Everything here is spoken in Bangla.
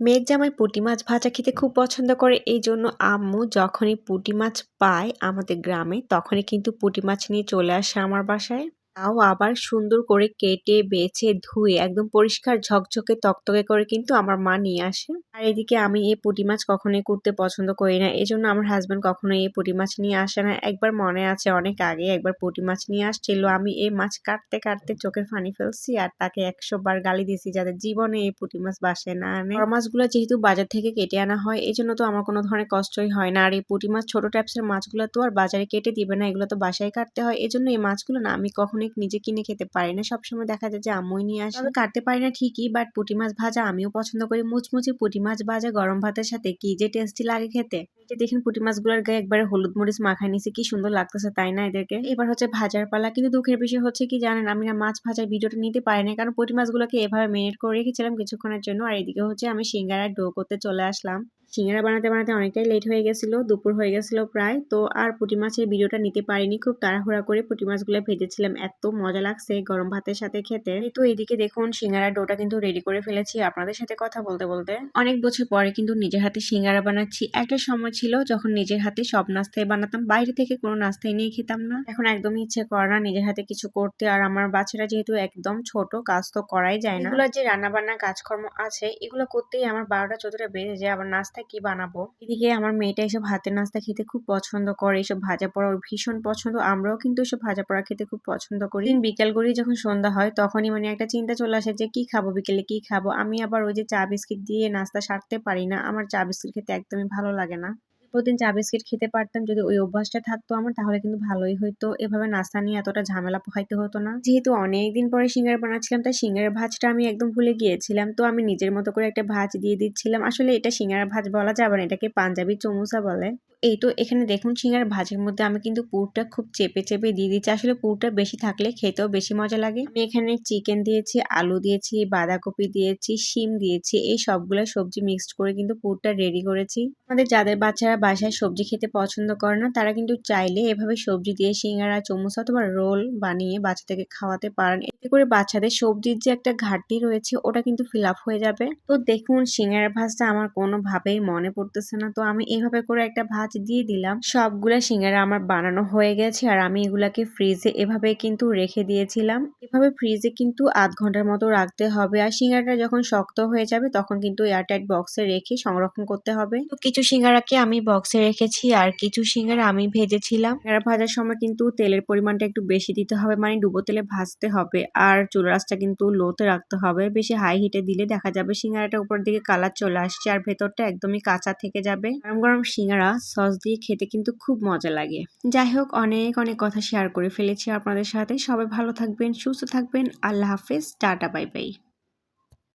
মেঘ জামাই পুঁটি মাছ ভাজা খেতে খুব পছন্দ করে। এই জন্য আম্মু যখনই পুঁটি মাছ পায় আমাদের গ্রামে, তখনই কিন্তু পুঁটি মাছ নিয়ে চলে আসে আমার বাসায়। তাও আবার সুন্দর করে কেটে, বেছে, ধুয়ে, একদম পরিষ্কার, ঝকঝকে, তকতকে করে কিন্তু আমার মা নিয়ে আসে। আর এদিকে আমি এই পুঁটি মাছ কখনোই করতে পছন্দ করি না। এই জন্য আমার হাজব্যান্ড কখনোই এই পুঁটি মাছ নিয়ে আসে না। একবার মনে আছে অনেক আগে একবার পুঁটি মাছ নিয়ে আসছিল। আমি এই মাছ কাটতে কাটতে চোখের ফানি ফেলছি আর তাকে একশো বার গালি দিছি যাদের জীবনে এই পুঁটি মাছ বাসে না আনে। মাছগুলো যেহেতু বাজার থেকে কেটে আনা হয় এই জন্য তো আমার কোনো ধরনের কষ্টই হয় না। আর এই পুঁটি মাছ, ছোট টাইপসের মাছগুলো তো আর বাজারে কেটে দিবে না। এগুলো তো বাসায় কাটতে হয়। এই জন্য এই মাছগুলো না আমি কখনোই নিজে কিনে খেতে পারি না। সবসময় দেখা যায় যে আম্মুই নিয়ে আসে। আমি কাটতে পারি না ঠিকই বাট পুঁটি মাছ ভাজা আমিও পছন্দ করি। মুচমুচে পুঁটি মাছ ভাজা গরম ভাতের সাথে কি যে টেস্টি লাগে খেতে? দেখেন পুঁটি মাছগুলোর গায়ে একবারে হলুদ মরিচ মাখায় নিছে কি সুন্দর লাগতেছে, তাই না এদেরকে? এবার হচ্ছে ভাজার পালা, কিন্তু দুঃখের বিষয় হচ্ছে কি জানেন, আমি না মাছ ভাজার ভিডিওটা নিতে পারি না কারণ পুঁটি মাছগুলোকে এভাবে মেরিনেট করে রেখেছিলাম কিছুক্ষণের জন্য, আর এদিকে হচ্ছে আমি সিঙ্গারা ডো করতে চলে আসলাম। সিঙ্গারা বানাতে বানাতে অনেকটাই লেট হয়ে গেছিল, দুপুর হয়ে গেছিল প্রায়। তো আর পুঁটি মাছের ভিডিওটা নিতে পারিনি, খুব তাড়াহুড়া করে পুঁটি মাছগুলো ভেজেছিলাম, এত মজা লাগছে গরম ভাতের সাথে খেতে। তো এইদিকে দেখুন সিঙ্গারা ডোটা কিন্তু রেডি করে ফেলেছি, আপনাদের সাথে কথা বলতে বলতে। অনেক বছর পরে কিন্তু নিজের হাতে সিঙ্গারা বানাচ্ছি। একটা সময় ছিল যখন নিজের হাতে সব নাস্তায় বানাতাম, বাইরে থেকে কোনো নাস্তাই নিয়ে খেতাম না। এখন একদমই ইচ্ছে করে না নিজের হাতে কিছু করতে, আর আমার বাচ্চারা যেহেতু একদম ছোট, কাজ তো করাই যায় না। এগুলো যে রান্না বান্না কাজকর্ম আছে, এগুলো করতেই আমার বারোটা, চোদ্দটা বেজে যায়, আবার নাস্তা কি বানাবো? এদিকে আমার মেয়েটা এসব হাতের নাস্তা খেতে খুব পছন্দ করে, এসব ভাজা পড়া ওর ভীষণ পছন্দ, আমরাও কিন্তু এসব ভাজা পড়া খেতে খুব পছন্দ করি। বিকেল করেই যখন সন্ধ্যা হয়, তখনই মানে একটা চিন্তা চলে আসে যে, কি খাব বিকেলে, কি খাব? আমি আবার ওই যে চা বিস্কিট দিয়ে নাস্তা সারতে পারি না, আমার চা বিস্কিট খেতে একদমই ভালো লাগে না। প্রতিদিন চা বিস্কিট খেতে পারতাম, যদি ওই অভ্যাসটা থাকতো আমার, তাহলে কিন্তু ভালোই হইতো। এভাবে নাস্তা নিয়ে এতটা ঝামেলা পোহাইতে হতো না। যেহেতু অনেকদিন পরে সিঙ্গার বানাচ্ছিলাম, তাই সিঙ্গারের ভাজটা আমি একদম ভুলে গিয়েছিলাম। তো আমি নিজের মতো করে একটা ভাজ দিয়ে দিচ্ছিলাম। আসলে এটা সিঙ্গারা ভাজ বলা যাবে না, এটাকে পাঞ্জাবি চমুসা বলে। এই তো এখানে দেখুন সিঙ্গার ভাজের মধ্যে আমি কিন্তু পুরটা খুব চেপে চেপে দিয়ে দিচ্ছি। আসলে পুরটা বেশি থাকলে খেতেও বেশি মজা লাগে। আমি এখানে চিকেন দিয়েছি, আলু দিয়েছি, বাঁধাকপি দিয়েছি, শিম দিয়েছি, এই সবগুলো সবজি মিক্সড করে কিন্তু পুরটা রেডি করেছি। আমাদের যাদের বাচ্চারা বাসায় সবজি খেতে পছন্দ করে না, তারা কিন্তু চাইলে এভাবে সবজি দিয়ে সিঙ্গারা চমুচ অথবা রোল বানিয়ে বাচ্চাদেরকে খাওয়াতে পারেন। এতে করে বাচ্চাদের সবজির যে একটা ঘাটতি রয়েছে, ওটা কিন্তু ফিল আপ হয়ে যাবে। তো দেখুন, সিঙ্গারা ভাজটা আমার কোনোভাবেই মনে পড়তেছে না। তো আমি এভাবে করে একটা ভাজ দিয়ে দিলাম। সবগুলা সিঙ্গারা আমার বানানো হয়ে গেছে আর আমি এগুলাকে ফ্রিজে এভাবে কিন্তু রেখে দিয়েছিলাম। এভাবে ফ্রিজে কিন্তু আধ ঘণ্টার মতো রাখতে হবে আর সিঙ্গারাটা যখন শক্ত হয়ে যাবে তখন কিন্তু এয়ারটাইট বক্সে রেখে সংরক্ষণ করতে হবে। তো কিছু সিঙ্গারাকে আমি বক্সে রেখেছি আর কিছু সিঙ্গারা আমি ভেজেছিলাম। সিঙ্গারা ভাজার সময় কিন্তু তেলের পরিমাণটা একটু বেশি দিতে হবে মানে ডুবো তেলে ভাজতে হবে আর চুলা রাসটা কিন্তু লোতে রাখতে হবে। বেশি হাই হিটে দিলে দেখা যাবে সিঙ্গারাটা উপর দিকে কালার চলে আসছে আর ভেতরটা একদমই কাঁচা থেকে যাবে। গরম গরম সিঙ্গারা সস দিয়ে খেতে কিন্তু খুব মজা লাগে। যাই হোক অনেক অনেক কথা শেয়ার করে ফেলেছি আপনাদের সাথে। সবাই ভালো থাকবেন, সুস্থ থাকবেন। আল্লাহ হাফেজ, টাটা বাই বাই